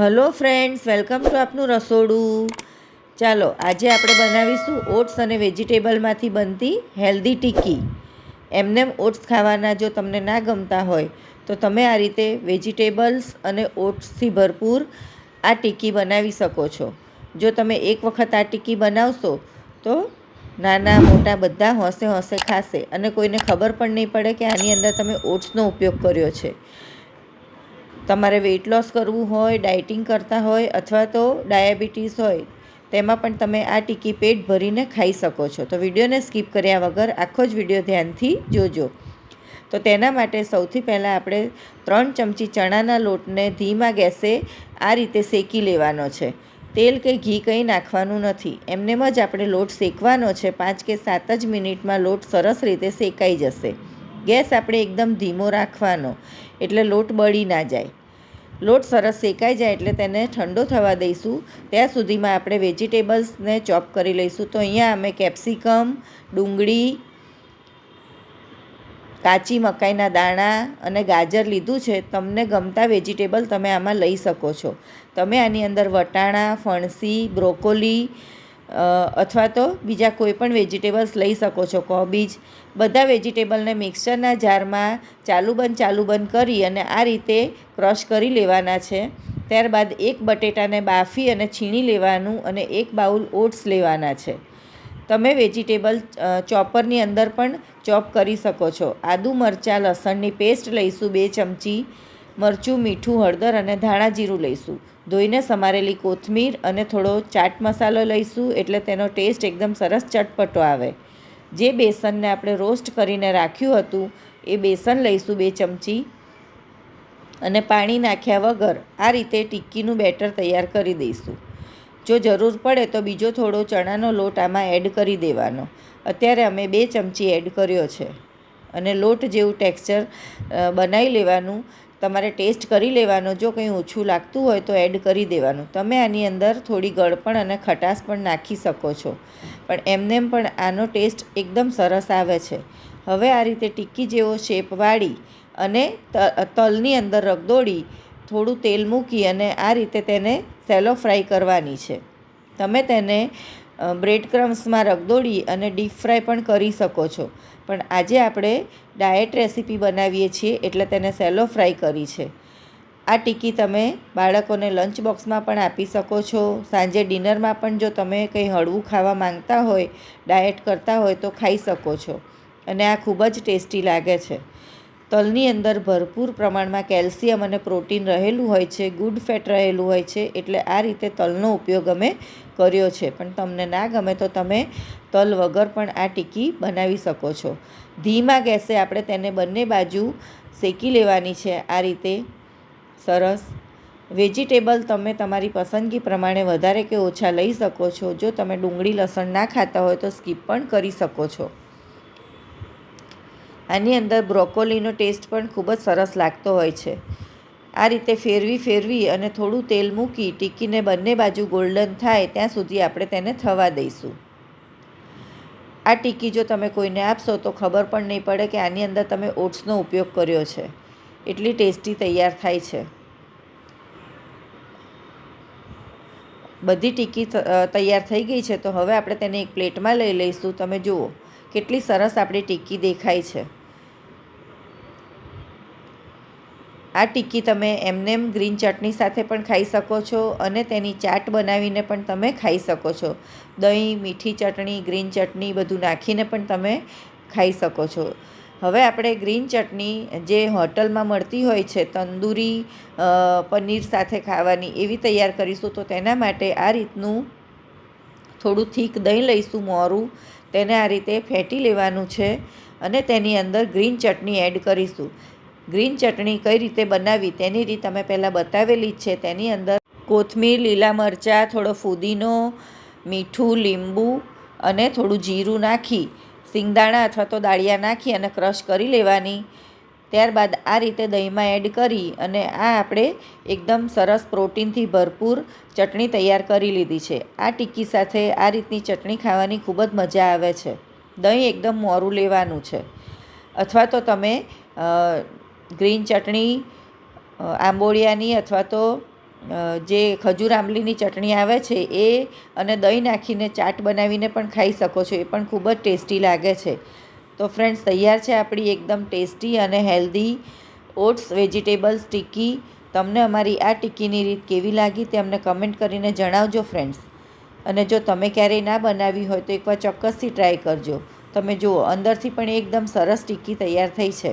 Hello friends, welcome to આપનું રસોડું. ચાલો, આજે આપણે બનાવીશું ઓટ્સ અને વેજીટેબલમાંથી બનતી હેલ્ધી ટિક્કી. એમને ઓટ્સ ખાવાના જો તમને ના ગમતા હોય, તો તમે આ રીતે વેજીટેબલ્સ અને ઓટ્સથી ભરપૂર આ ટિક્કી બનાવી શકો છો. જો તમે એક વખત આ ટિક્કી બનાવશો, તો નાના, મોટા બધા હોંશે હોંશે ખાશે અને કોઈને ખબર પણ નહીં પડે કે આની અંદર તમે ઓટ્સનો ઉપયોગ કર્યો છે. તમારે વેઇટ લોસ કરવું હોય ડાયટિંગ કરતા હોય અથવા તો ડાયાબિટીસ હોય, તેમાં પણ તમે આ ટીકી પેટ ભરીને ખાઈ શકો છો. તો વિડીયોને સ્કીપ કર્યા વગર આખો જ વીડિયો ધ્યાનથી જોજો. તો તેના માટે સૌથી પહેલાં આપણે ત્રણ ચમચી ચણાના લોટને ધીમા ગેસે આ રીતે શેકી લેવાનો છે. તેલ કે ઘી કંઈ નાખવાનું નથી. એમનેમ જ આપણે લોટ શેકવાનો છે. પાંચ કે સાત જ મિનિટમાં લોટ સરસ રીતે શેકાઈ જશે. ગેસ આપણે એકદમ ધીમો રાખવાનો. એટલે લોટ બળી ના જાય. લોટ સરસ શેકાઈ જાય એટલે તેને ઠંડો થવા દઈશું. ત્યાં સુધીમાં આપણે વેજીટેબલ્સને ચોપ કરી લઈશું. તો અહીંયા અમે કેપ્સિકમ, ડુંગળી, કાચી મકાઈના દાણા અને ગાજર લીધું છે. તમને ગમતા વેજીટેબલ તમે આમાં લઈ શકો છો. તમે આની અંદર વટાણા, ફણસી, બ્રોકોલી અથવા તો બીજા કોઈ પણ વેજીટેબલ્સ લઈ શકો છો. કોબીજ, બધા વેજીટેબલને મિક્સરના જારમાં ચાલુ બંધ ચાલુ બંધ કરી અને આ રીતે ક્રશ કરી લેવાના છે. ત્યારબાદ એક બટેટાને બાફી અને છીણી લેવાનું અને એક બાઉલ ઓટ્સ લેવાના છે. તમે વેજીટેબલ ચોપરની અંદર પણ ચોપ કરી શકો છો. આદુ, મરચાં, લસણની પેસ્ટ લઈશું બે ચમચી. મરચું, મીઠું, હળદર અને ધાણા જીરું લઈશું. ધોઈને સમારેલી કોથમીર અને થોડો ચાટ મસાલો લઈશું એટલે તેનો ટેસ્ટ એકદમ સરસ ચટપટો આવે. જે બેસનને આપણે રોસ્ટ કરીને રાખ્યું હતું, એ બેસન લઈશું બે ચમચી. અને પાણી નાખ્યા વગર આ રીતે ટિક્કીનું બેટર તૈયાર કરી દઈશું. જો જરૂર પડે તો બીજો થોડો ચણાનો લોટ આમાં એડ કરી દેવાનો. અત્યારે અમે બે ચમચી એડ કર્યો છે. અને લોટ જેવું ટેક્સચર બનાવી લેવાનું. તમારે ટેસ્ટ કરી લેવાનો, જો કંઈ ઓછું લાગતું હોય તો એડ કરી દેવાનું. તમે આની અંદર થોડી ગળપણ અને ખટાશ પણ નાખી શકો છો. પણ એમનેમ પણ આનો ટેસ્ટ એકદમ સરસ આવે છે. હવે આ રીતે ટિક્કી જેવો શેપ વાળી અને તલની અંદર રગદોળી થોડું તેલ મૂકી અને આ રીતે તેને સેલો ફ્રાય કરવાની છે. તમે તેને બ્રેડ ક્રમ્સમાં રગદોળી અને ડીપ ફ્રાય પણ કરી શકો છો. પણ આજે આપણે ડાયટ રેસીપી બનાવીએ છીએ એટલે તેને સેલો ફ્રાય કરી છે. આ ટીકી તમે બાળકોને લંચ બોક્સમાં પણ આપી શકો છો. સાંજે ડિનરમાં પણ જો તમે કંઈ હળવું ખાવા માંગતા હોય ડાયટ કરતા હોય તો ખાઈ શકો છો. અને આ ખૂબ જ ટેસ્ટી લાગે છે. તલની અંદર ભરપૂર પ્રમાણમાં કેલ્શિયમ અને પ્રોટીન રહેલું હોય છે, ગુડ ફેટ રહેલું હોય છે, એટલે આ રીતે તલનો ઉપયોગ અમે કર્યો છે. પણ તમને ના ગમે તો તમે તલ વગર પણ આ ટીકી બનાવી શકો છો. ધીમા ગેસે આપણે તેને બંને બાજુ શેકી લેવાની છે. આ રીતે સરસ. વેજીટેબલ તમે તમારી પસંદગી પ્રમાણે વધારે કે ઓછા લઈ શકો છો. જો તમે ડુંગળી લસણ ના ખાતા હોય તો સ્કીપ પણ કરી શકો છો. આની અંદર બ્રોકોલીનો ટેસ્ટ પણ ખૂબ જ સરસ લાગતો હોય છે. આ રીતે ફેરવી ફેરવી અને થોડું તેલ મૂકી ટીકીને બંને બાજુ ગોલ્ડન થાય ત્યાં સુધી આપણે તેને થવા દઈશું. આ ટીકી જો તમે કોઈને આપશો તો ખબર પણ નહીં પડે કે આની અંદર તમે ઓટ્સનો ઉપયોગ કર્યો છે. એટલી ટેસ્ટી તૈયાર થાય છે. બધી ટીકી તૈયાર થઈ ગઈ છે તો હવે આપણે તેને એક પ્લેટમાં લઈ લઈશું. તમે જુઓ કેટલી સરસ આપણી ટીકી દેખાય છે. આ ટિક્કી તમે એમનેમ ગ્રીન ચટણી સાથે પણ ખાઈ શકો છો અને તેની ચાટ બનાવીને પણ તમે ખાઈ શકો છો. દહીં, મીઠી ચટણી, ગ્રીન ચટણી બધું નાખીને પણ તમે ખાઈ શકો છો. હવે આપણે ગ્રીન ચટણી જે હોટલમાં મળતી હોય છે, તંદૂરી પનીર સાથે ખાવાની એવી તૈયાર કરીશું તો તેના માટે આ રીતનું થોડું થીક દહીં લઈશું મોરું. તેને આ રીતે ફેંટી લેવાનું છે અને તેની અંદર ગ્રીન ચટણી એડ કરીશું. ગ્રીન ચટણી કઈ રીતે બનાવી તેની રીત અમે પહેલાં બતાવેલી જ છે. તેની અંદર કોથમીર, લીલા મરચાં, થોડો ફુદીનો, મીઠું, લીંબુ અને થોડું જીરું નાખી, સિંગદાણા અથવા તો દાળિયા નાખી અને ક્રશ કરી લેવાની. ત્યારબાદ આ રીતે દહીંમાં એડ કરી અને આ આપણે એકદમ સરસ પ્રોટીનથી ભરપૂર ચટણી તૈયાર કરી લીધી છે. આ ટીકી સાથે આ રીતની ચટણી ખાવાની ખૂબ જ મજા આવે છે. દહીં એકદમ મોરું લેવાનું છે. અથવા તો તમે ગ્રીન ચટણી આંબોળિયાની અથવા તો જે ખજૂર આંબલીની ચટણી આવે છે એ અને દહીં નાખીને ચાટ બનાવીને પણ ખાઈ શકો છો. એ પણ ખૂબ જ ટેસ્ટી લાગે છે. તો ફ્રેન્ડ્સ, તૈયાર છે આપણી એકદમ ટેસ્ટી અને હેલ્ધી ઓટ્સ વેજીટેબલ્સ ટિક્કી તમને અમારી આ ટિક્કીની રીત કેવી લાગી તે અમને કમેન્ટ કરીને જણાવજો ફ્રેન્ડ્સ. અને જો તમે ક્યારેય ના બનાવી હોય તો એકવાર ચોક્કસથી ટ્રાય કરજો. તમે જુઓ, અંદરથી પણ એકદમ સરસ ટિક્કી તૈયાર થઈ છે.